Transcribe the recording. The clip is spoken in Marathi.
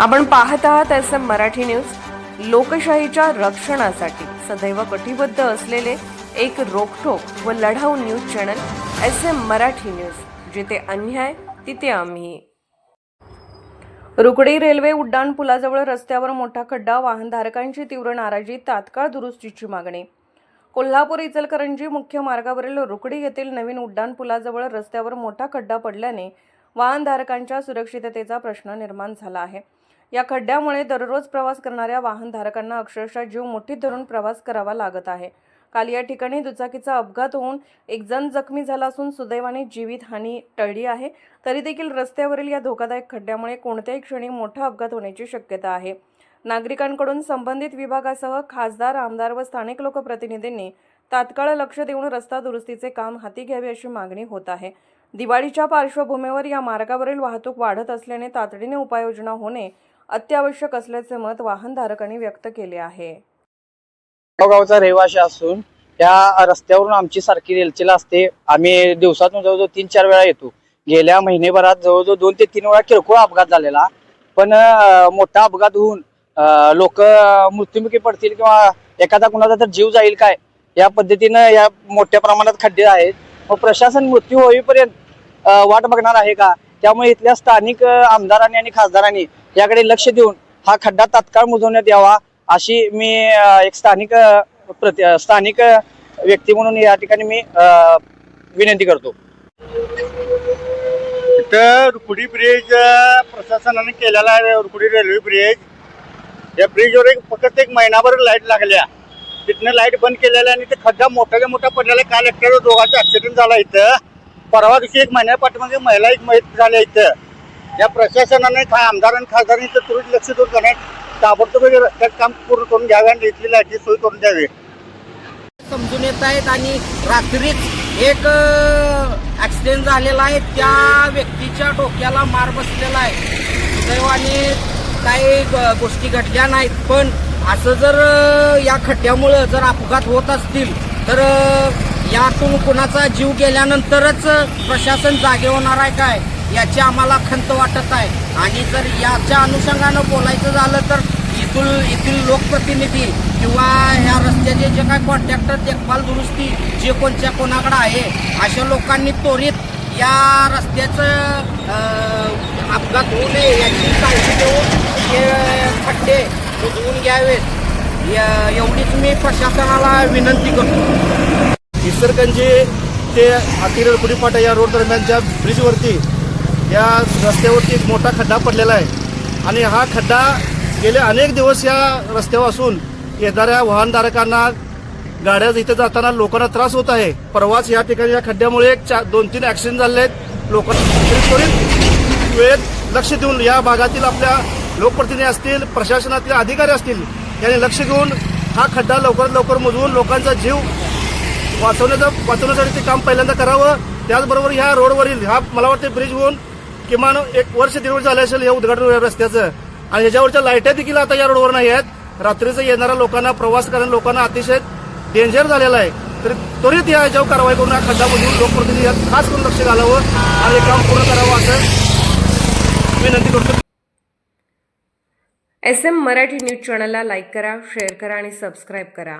आपण पाहत आहात एस एम मराठी न्यूज. लोकशाहीच्या रक्षणासाठी सदैव कटिबद्ध असलेले एक रोखोक व लढाऊ news channel S M Marathi news. जिथे अन्याय तिथे आम्ही. रुकडी रेल्वे उड्डाण पुलाजवळ रस्त्यावर मोठा खड्डा वाहनधारकांची तीव्र नाराजी तात्काळ दुरुस्तीची मागणी. कोल्हापूर इचलकरंजी मुख्य मार्गावरील रुकडी येथील नवीन उड्डाण पुलाजवळ रस्त्यावर मोठा खड्डा पडल्याने वाहनधारकांच्या सुरक्षिततेचा प्रश्न निर्माण झाला आहे. या खड्ड्यामुळे दररोज प्रवास करणाऱ्या वाहनधारकांना अक्षरशः जीव मुठीत धरून प्रवास करावा लागत आहे. काल या ठिकाणी दुचाकीचा अपघात होऊन एक जण जखमी झाला असून सुदैवाने जीवितहानी टळली आहे. तरी देखील रस्त्यावरील या धोकादायक खड्ड्यामुळे कोणत्याही क्षणी मोठा अपघात होण्याची शक्यता आहे. नागरिकांकडून संबंधित विभागासह खासदार आमदार व स्थानिक लोकप्रतिनिधींनी तात्काळ लक्ष देऊन रस्ता दुरुस्तीचे काम हाती घ्यावे अशी मागणी होत आहे. दिवाळीच्या पार्श्वभूमीवर या मार्गावरील वाहतूक वाढत असल्याने तातडीने उपाययोजना होणे अत्यावश्यक असल्याचे मत वाहनधारकांनी व्यक्त केले आहे. गावचा रहिवाशी असून या रस्त्यावरून आमची सारखी रेलचेल असते. आम्ही दिवसातून जवळजवळ तीन चार वेळा येतो. गेल्या महिनेभरात जवळजवळ दोन ते तीन वेळा किरकोळ अपघात झालेला. पण मोठा अपघात होऊन लोक मृत्युमुखी पडतील किंवा एखादा कुणाचा तर जीव जाईल काय? या पद्धतीनं या मोठ्या प्रमाणात खड्डे आहेत. मग प्रशासन मृत्यू होईपर्यंत वाट बघणार आहे का? त्यामुळे इथल्या स्थानिक आमदारांनी आणि खासदारांनी याकडे लक्ष देऊन हा खड्डा तात्काळ मुजवण्यात यावा अशी मी एक स्थानिक प्रति स्थानिक व्यक्ती म्हणून या ठिकाणी मी अं, विनंती करतो. इथं रुकुडी ब्रिज प्रशासनाने केलेला आहे रुकुडी रेल्वे ब्रिज या ब्रिजवर एक फक्त एक महिनाभर लाइट लागल्या. तिथनं लाइट बंद केलेल्या आणि ते खड्डा मोठ्याच्या मोठा पडलेला काल एकट्या दोघांचा ऍक्सिडेंट झाला इथं. परवा दिवशी एक महिन्या पाठीमागे महिला एक मैत झाल्या इथं. या प्रशासनाने खा आमदार आणि खासदारांनी इथं त्वरित लक्ष देऊन करण्यात ताबडतोब रस्त्यात काम पूर्ण करून घ्यावे आणि इथली लाईटची सोय करून द्यावी. समजून येत आहेत आणि रात्रीच एक ऍक्सिडेंट झालेला आहे. त्या व्यक्तीच्या डोक्याला मार बसलेला आहे. सुदैवाने काही गोष्टी घडल्या नाहीत. पण असं जर या खड्ड्यामुळं जर अपघात होत असतील तर यातून कुणाचा जीव गेल्यानंतरच प्रशासन जागे होणार आहे काय? याची आम्हाला खंत वाटत आहे. आणि जर याच्या अनुषंगानं बोलायचं झालं तर इथून येथील लोकप्रतिनिधी किंवा ह्या रस्त्याचे जे काय कॉन्ट्रॅक्टर देखभाल दुरुस्ती जे कोणत्या कोणाकडे आहे अशा लोकांनी त्वरित या रस्त्याचं अपघात होऊ नये याची काळजी घेऊन हे खड्डे बुजवून घ्यावेत. एवढीच मी प्रशासनाला विनंती करतो. इसरगंजी ते अतिरेल फाटा या रोड दरम्यानच्या ब्रिजवरती या रस्त्यावरती एक मोठा खड्डा पडलेला आहे. आणि हा खड्डा गेले अनेक दिवस या रस्त्यावर असून येणाऱ्या वाहनधारकांना गाड्या इथे जाताना लोकांना त्रास होत आहे. परवाच या ठिकाणी या खड्ड्यामुळे एक चा दोन तीन ॲक्सिडेंट झाले आहेत. लोकांना वेळेत लक्ष देऊन या भागातील आपल्या लोकप्रतिनिधी असतील प्रशासनातील अधिकारी असतील यांनी लक्ष देऊन हा खड्डा लवकरात लवकर मोजवून लोकांचा जीव वाचवण्याचं वाचवण्यासाठी ते काम पहिल्यांदा करावं. त्याचबरोबर ह्या रोडवरील हा मला वाटतं ब्रिज होऊन किमान एक वर्ष दीड वर्ष झालं असेल या उद्घाटन रस्त्याचं. आणि ह्याच्यावरच्या लाईट्या देखील आता या रोडवर नाही आहेत. रात्रीचं येणाऱ्या लोकांना प्रवास करणाऱ्या लोकांना अतिशय डेंजर झालेला आहे. तर त्वरित या ह्याच्यावर कारवाई करून हा खड्डा लोकप्रतिनिधी यात खास करून लक्ष घालावं आणि हे काम पूर्ण करावं असं विनंती करतो. एस एम मराठी न्यूज चॅनलला लाईक करा शेअर करा आणि सबस्क्राईब करा.